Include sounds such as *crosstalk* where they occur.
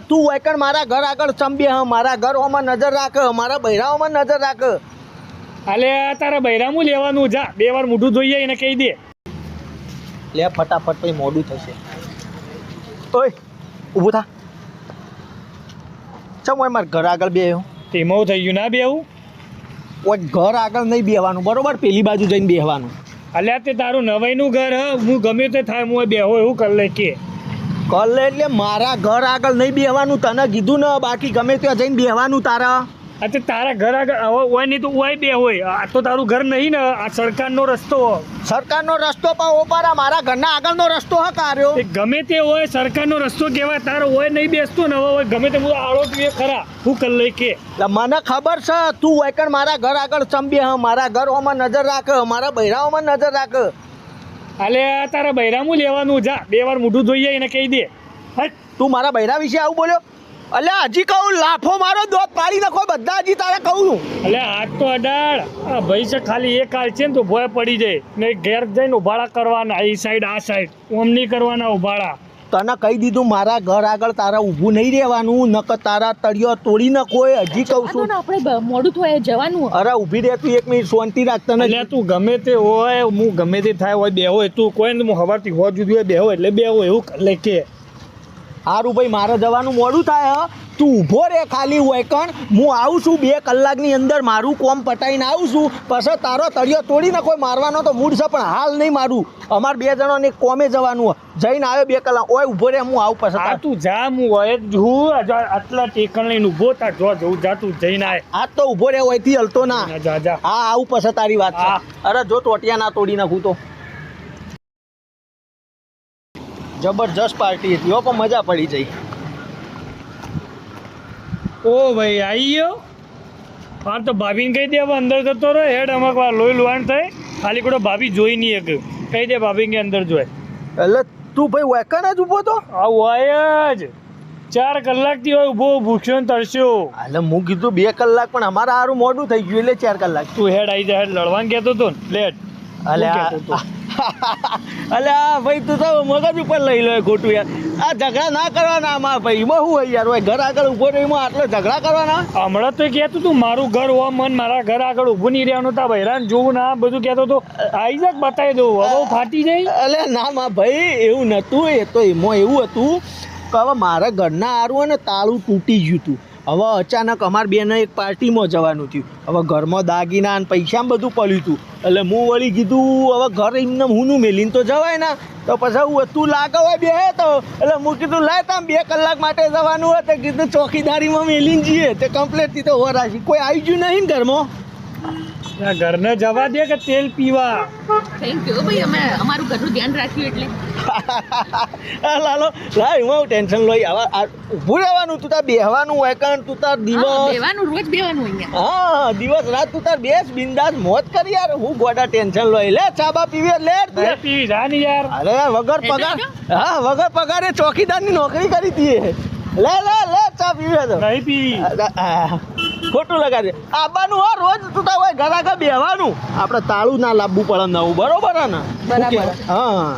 તું એકણ મારા ઘર આગળ સંબે હા મારા ઘર ઓમાં નજર રાખ મારા બૈરાઓમાં નજર રાખ. અલે તારા બૈરામું લેવાનું? જા બે વાર મોઢું જોઈએ એને કહી દે. લે ફટાફટ પછી મોડું થશે. ઓય ઊભું થા. ચમ ઓય મારા ઘર આગળ બે તેમાં થઈ ગયું ના બેવું ઓય ઘર આગળ નહીં બેહવાનું બરોબર? પેલી બાજુ જઈને બેહવાનું. અલ્યા તે તારું નવાઈનું ઘર હું ગમે તે થાય હું બેહો એવું કરી લે કે. કલે એટલે મારા ઘર આગળ નહીં બેહવાનું તને કીધું ને બાકી ગમે ત્યાં જઈને બેહવાનું તારા. અચ્છા તારા ઘર આગળ હવે હોય નહીં તો હોય બે હોય. આ તો તારું ઘર નહીં ને આ સરકારનો રસ્તો. સરકારનો રસ્તો પણ ઓપારા મારા ઘરના આગળનો રસ્તો હા કાર્યો. ગમે તે હોય સરકારનો રસ્તો કહેવાય તારો હોય નહીં બેસતો ને હોય ગમે તે હું આળો તું ખરા. હું કર લઈ કે? મને ખબર છે તું એકણ મારા ઘર આગળ ચંબે હ મારા ઘર ઓમાં નજર રાખ મારા બૈરાઓમાં નજર રાખ. અલે તારા બૈરામું લેવાનું જા બે વાર મોઢું જોઈએ એને કહી દે. હટ તું મારા બૈરા વિશે આવું બોલ્યો? અલ્યા હજી કહું લાફો મારો દોત પાડી નાખો બધા હજી તારે કહું છું. અલે આજ તો અડાડ. આ ભાઈ છે ખાલી એક હાલ છે ને તો ભોય પડી જાય. ને ઘેર જઈને ઉભાડા કરવાના એ સાઈડ આ સાઈડ ઓમ નહીં કરવાના ઉભાડા તને કહી દીધું મારા ઘર આગળ તારા ઊભું નહીં રહેવાનું નક તારા તળિયો તોડી ન કોઈ હજી કહું છું. ને આપણે મોડું થાય જવાનું. અરે ઊભી રહે તું એક મિનિટ શાંતિ રાખ તને એટલે તું ગમે તે હોય હું ગમે તે થાય હોય બે હોય તું કોઈ ને હું હવારથી હો જુદી હોય બે હોય એટલે બે હોય એવું લે કે. સારું ભાઈ મારે જવાનું મોડું થાય હ. તું ઊભો રે ખાલી હોય કણ. હું આવું છું બે કલાકની અંદર મારું કોમ પટાઈને આવું છું. પછી તારો તળિયો તોડીને કોઈ મારવાનો તો મૂડ છે પણ હાલ નહીં મારું. અમારે બે જણાને કોમે જવાનું. જઈને આવ્યો બે કલાક. ઓય ઊભો રે હું આવું પછી આ તું જા હું હોય જ હું આટલા ટેકણ લઈને ઊભો તા જો જવું જા તું જઈને આય. આ તો ઊભો રે હોયથી હલતો ના. જા, જા. હા આવું પછી તારી વાત છે. અરે જો ટોટિયા ના તોડી નાખું તો. જબરજસ્ત પાર્ટી હતી હો પણ મજા પડી જઈ. ઓ ભાઈ આવી ગયો? હા તો ભાભીને કહી દે હવે અંદર જતો રહે હેડ અમુક વાર લોહી લુહાણ થાય. ખાલી કોડો ભાભી જોઈ નહીં એક કહી દે ભાભી કે અંદર જોય. એટલે તું ભાઈ વેકણ જ ઊભો તો? આ હોય જ. ચાર કલાકથી હોય ઊભો ભૂખ્યો ને તરસ્યો. એટલે હું કીધું બે કલાક પણ અમારા સારું મોડું થઈ ગયું એટલે ચાર કલાક. તું હેડ આવી જાય હેડ લડવાનું કહેતો હતો ને. લેટ અલે હું આ- કહેતો હતો? અલે આ ભાઈ તું તો મગજ ઉપર લઈ લો ખોટું યાર. આ ઝઘડા ના કરવાના આમાં ભાઈ. એમાં શું હોય યાર? હોય ઘર આગળ ઊભો રહ્યો એમાં આટલો ઝઘડા કરવાના? હમણાં તો કહેતું તું મારું ઘર હો મન મારા ઘર આગળ ઊભું નહીં રહેવાનું તા હેરાન જોવું ના બધું કહેતો તો આવી જાક બતાવી દઉં હવે ફાટી જાય અલે ના મા ભાઈ એવું નહોતું એ તો એમાં એવું હતું કે હવે મારા ઘરના આરું અને તાળું તૂટી ગયું હતું. હવે અચાનક અમાર બેને એક પાર્ટીમાં જવાનું થયું. હવે ઘરમાં દાગીના અને પૈસા બધું પડ્યું હતું. એટલે હું વળી કીધું, હવે ઘર એમને હુંનું મેલીને તો જવાય ના. તો પછી હું તું લાગે હોય બે તો. એટલે હું કીધું, લાય તામ બે કલાક માટે જવાનું હોય તો કીધું ચોકીદારીમાં મેલીને જઈએ. તે કમ્પ્લેટથી તો હોરાશી. કોઈ આવી ગયું નહીં ને ઘરમાં. આ ઘરને જવા દે કે તેલ પીવા? થેન્ક યુ ભાઈ અમે અમારું ઘરનું ધ્યાન રાખ્યું એટલે. *laughs* આ લાલો લા એમાં હું ટેન્શન લઈ આવા આ ઊભું રહેવાનું તું તાર બેહવાનું હોય કારણ તું તાર હા, દિવસ. બેહવાનું રોજ બેહવાનું અહીંયા. હા દિવસ રાત તું તાર બેસ બિંદાસ મોજ કરી યાર. હું ગોડા ટેન્શન લઈ. લે ચાબા પીવે લે તું. પીવી જા ને યાર. અરે વગર પગાર હા વગર પગારે ચોકીદારની નોકરી કરી હતી લે લે લે ચા પીવે તો. નહીં પીવી. આ, ખોટું લગાડે. આબાનું હા રોજ તું તાર હોય ઘર આગળ બેહવાનું. આપણે તાળું ના લાવવું પડે નવું બરોબર હે ને? બરાબર. હા.